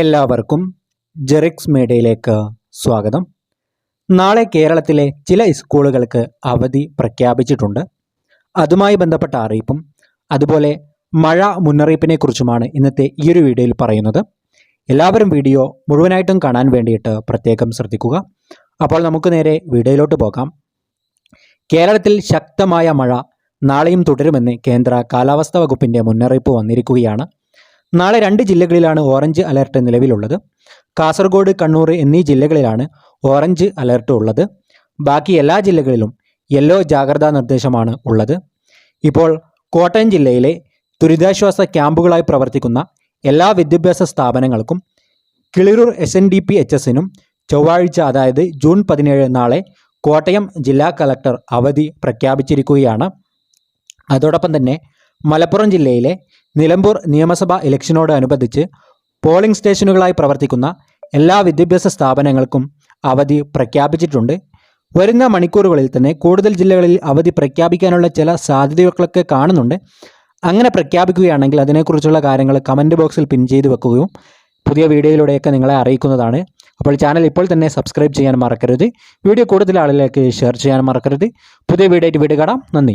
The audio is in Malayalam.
എല്ലാവർക്കും ജെറിക്സ് മീഡിയയിലേക്ക് സ്വാഗതം. നാളെ കേരളത്തിലെ ചില സ്കൂളുകൾക്ക് അവധി പ്രഖ്യാപിച്ചിട്ടുണ്ട്. അതുമായി ബന്ധപ്പെട്ട അറിയിപ്പും അതുപോലെ മഴ മുന്നറിയിപ്പിനെ കുറിച്ചുമാണ് ഇന്നത്തെ ഈ ഒരു വീഡിയോയിൽ പറയുന്നത്. എല്ലാവരും വീഡിയോ മുഴുവനായിട്ടും കാണാൻ വേണ്ടിയിട്ട് പ്രത്യേകം ശ്രദ്ധിക്കുക. അപ്പോൾ നമുക്ക് നേരെ വീഡിയോയിലോട്ട് പോകാം. കേരളത്തിൽ ശക്തമായ മഴ നാളെയും തുടരുമെന്ന് കേന്ദ്ര കാലാവസ്ഥാ വകുപ്പിന്റെ മുന്നറിയിപ്പ് വന്നിരിക്കുകയാണ്. നാളെ രണ്ട് ജില്ലകളിലാണ് ഓറഞ്ച് അലർട്ട് നിലവിലുള്ളത്. കാസർഗോഡ് കണ്ണൂർ എന്നീ ജില്ലകളിലാണ് ഓറഞ്ച് അലർട്ട് ഉള്ളത്. ബാക്കി എല്ലാ ജില്ലകളിലും യെല്ലോ ജാഗ്രതാ നിർദ്ദേശമാണ് ഉള്ളത്. ഇപ്പോൾ കോട്ടയം ജില്ലയിലെ ദുരിതാശ്വാസ ക്യാമ്പുകളായി പ്രവർത്തിക്കുന്ന എല്ലാ വിദ്യാഭ്യാസ സ്ഥാപനങ്ങൾക്കും Kiliroor S N D P H എസിനും ചൊവ്വാഴ്ച അതായത് ജൂൺ പതിനേഴ് നാളെ കോട്ടയം ജില്ലാ കലക്ടർ അവധി പ്രഖ്യാപിച്ചിരിക്കുകയാണ്. അതോടൊപ്പം തന്നെ മലപ്പുറം ജില്ലയിലെ നിലമ്പൂർ നിയമസഭാ ഇലക്ഷനോട് അനുബന്ധിച്ച് പോളിംഗ് സ്റ്റേഷനുകളായി പ്രവർത്തിക്കുന്ന എല്ലാ വിദ്യാഭ്യാസ സ്ഥാപനങ്ങൾക്കും അവധി പ്രഖ്യാപിച്ചിട്ടുണ്ട്. വരുന്ന മണിക്കൂറുകളിൽ തന്നെ കൂടുതൽ ജില്ലകളിൽ അവധി പ്രഖ്യാപിക്കാനുള്ള ചില സാധ്യതകളൊക്കെ കാണുന്നുണ്ട്. അങ്ങനെ പ്രഖ്യാപിക്കുകയാണെങ്കിൽ അതിനെക്കുറിച്ചുള്ള കാര്യങ്ങൾ കമന്റ് ബോക്സിൽ പിൻ ചെയ്ത് വെക്കുകയും പുതിയ വീഡിയോയിലൂടെയൊക്കെ നിങ്ങളെ അറിയിക്കുന്നതാണ്. അപ്പോൾ ചാനൽ ഇപ്പോൾ തന്നെ സബ്സ്ക്രൈബ് ചെയ്യാൻ മറക്കരുത്. വീഡിയോ കൂടുതൽ ആളുകളിലേക്ക് ഷെയർ ചെയ്യാൻ മറക്കരുത്. പുതിയ വീഡിയോ ആയിട്ട് വീട് കാണാം. നന്ദി.